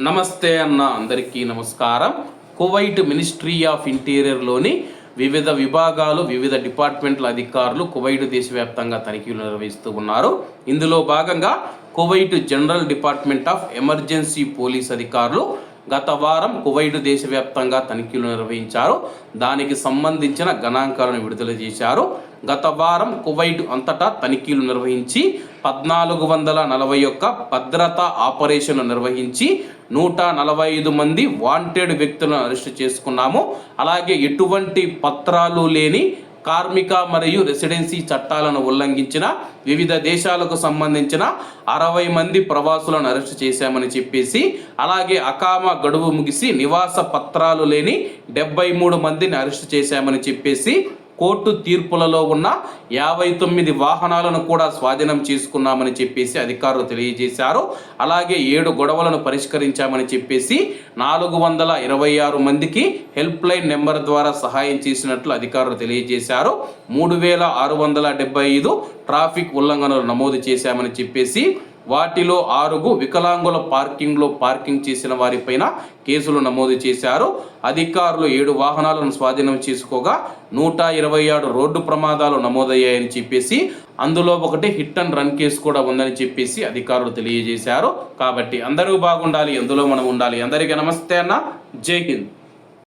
నమస్తే అన్న అందరికీ నమస్కారం. కువైట్ మినిస్ట్రీ ఆఫ్ ఇంటీరియర్లోని వివిధ విభాగాలు వివిధ డిపార్ట్మెంట్ల అధికారులు కువైట్ దేశవ్యాప్తంగా తనిఖీలు నిర్వహిస్తూ ఉన్నారు. ఇందులో భాగంగా Kuwait general department of emergency police అధికారులు గత వారం కువైట్ దేశవ్యాప్తంగా తనిఖీలు నిర్వహించారు. దానికి సంబంధించిన గణాంకాలను విడుదల చేశారు. గత వారం కువైట్ అంతటా తనిఖీలు నిర్వహించి పద్నాలుగు వందల నలభై ఒక్క భద్రతా ఆపరేషన్లు నిర్వహించి నూట నలభై ఐదు మంది వాంటెడ్ వ్యక్తులను అరెస్ట్ చేసుకున్నాము. అలాగే ఎటువంటి పత్రాలు లేని కార్మిక మరియు రెసిడెన్సీ చట్టాలను ఉల్లంఘించిన వివిధ దేశాలకు సంబంధించిన అరవై మంది ప్రవాసులను అరెస్ట్ చేశామని చెప్పేసి అలాగే అకామ గడువు ముగిసి నివాస పత్రాలు లేని డెబ్బై మూడు మందిని అరెస్ట్ చేశామని చెప్పేసి కోర్టు తీర్పులలో ఉన్న యాభై తొమ్మిది వాహనాలను కూడా స్వాధీనం చేసుకున్నామని చెప్పేసి అధికారులు తెలియజేశారు. అలాగే ఏడు గొడవలను పరిష్కరించామని చెప్పేసి నాలుగు వందల ఇరవై ఆరు మందికి హెల్ప్ లైన్ నెంబర్ ద్వారా సహాయం చేసినట్లు అధికారులు తెలియజేశారు. మూడు వేల ఆరు వందల డెబ్బై ఐదు ట్రాఫిక్ ఉల్లంఘనలు నమోదు చేశామని చెప్పేసి వాటిలో ఆరుగు వికలాంగుల పార్కింగ్లో పార్కింగ్ చేసిన వారిపైన కేసులు నమోదు చేశారు. అధికారులు ఏడు వాహనాలను స్వాధీనం చేసుకోగా నూట ఇరవై ఆరు రోడ్డు ప్రమాదాలు నమోదయ్యాయని చెప్పేసి అందులో ఒకటి హిట్ అండ్ రన్ కేసు కూడా ఉందని చెప్పేసి అధికారులు తెలియజేశారు. కాబట్టి అందరూ బాగుండాలి ఎందులో మనం ఉండాలి. అందరికీ నమస్తే అన్న. జై హింద్.